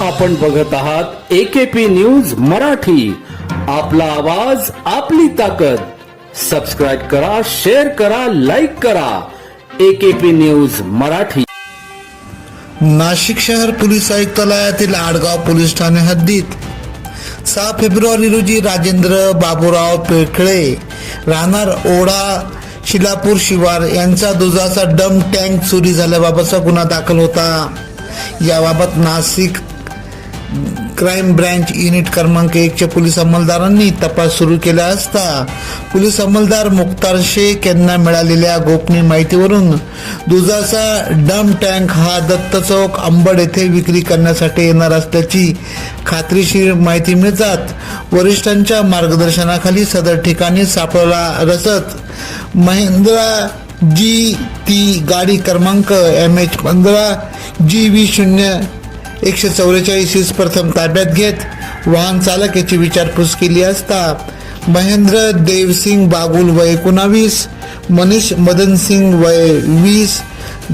आपण बघत आहात एकेपी न्यूज मराठी. आपला आवाज आपली ताकद. सबस्क्राईब करा शेअर करा लाईक करा. AKP news Marathi. नाशिक शहर पोलीस आयुक्तालयातील आडगाव पोलीस ठाणे हद्दीत सहा फेब्रुवारी रोजी राजेंद्र बाबूराव पेखळे राहणार ओढा शिलापूर शिवार यांचा दुधाचा डम टँक चोरी झाल्याबाबतचा गुन्हा दाखल होता. याबाबत नाशिक क्राईम ब्रँच युनिट क्रमांक एकच्या पोलीस अंमलदारांनी तपास सुरू केला असता पोलीस अंमलदार मुख्तार शेख यांना मिळालेल्या गोपनीय माहितीवरून दुधाचा डम टँक हा दत्त चौक अंबड येथे विक्री करण्यासाठी येणार असल्याची खात्रीशीर माहिती मिळतात. वरिष्ठांच्या मार्गदर्शनाखाली सदर ठिकाणी सापडला रसत महिंद्रा जी ती गाडी क्रमांक एम एच पंधरा जी व्ही शून्य एकशे चौवेचाळीस इस प्रथम ताब्यात घेत वाहन चालक याची विचारपूस केली असता महेंद्र देवसिंग बागुल वय एकोणावीस मनीष मदन सिंग वय वीस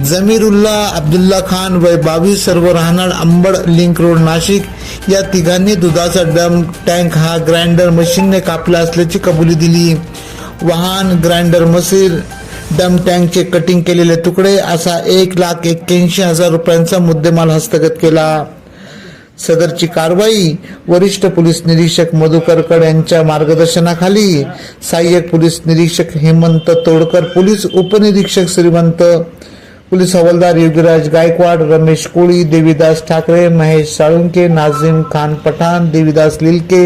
जमीरुल्ला अब्दुल्ला खान वय बावीस सर्व राहणार अंबड लिंक रोड नाशिक. या तिघांनी दुधाचा डम टँक हा ग्राइंडर मशीनने कापला असल्याची कबुली दिली. वाहन ग्राइंडर मशीन डम टँकचे कटिंग केलेले तुकडे असा एक लाख एक्क्याऐंशी हजार रुपयांचा मुद्देमाल हस्तगत केला. सदरची कारवाई वरिष्ठ पोलीस निरीक्षक मधुकर यांच्या मार्गदर्शनाखाली सहाय्यक पोलीस निरीक्षक हेमंत तोडकर पोलीस उपनिरीक्षक श्रीमंत पोलीस हवालदार योगीराज गायकवाड रमेश कोळी देवीदास ठाकरे महेश साळुंके नाझीम खान पठाण देवीदास लिलके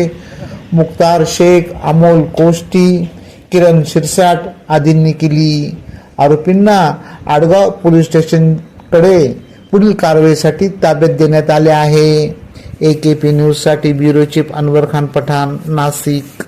मुक्तार शेख अमोल कोष्टी किरण शिरसाट आदींनी केली. आरोपींना आडगाव पोलीस स्टेशनकडे पुढील कारवाईसाठी ताब्यात देण्यात आले आहे. ए के पी न्यूजसाठी ब्युरो चीफ अनवर खान पठाण नाशिक.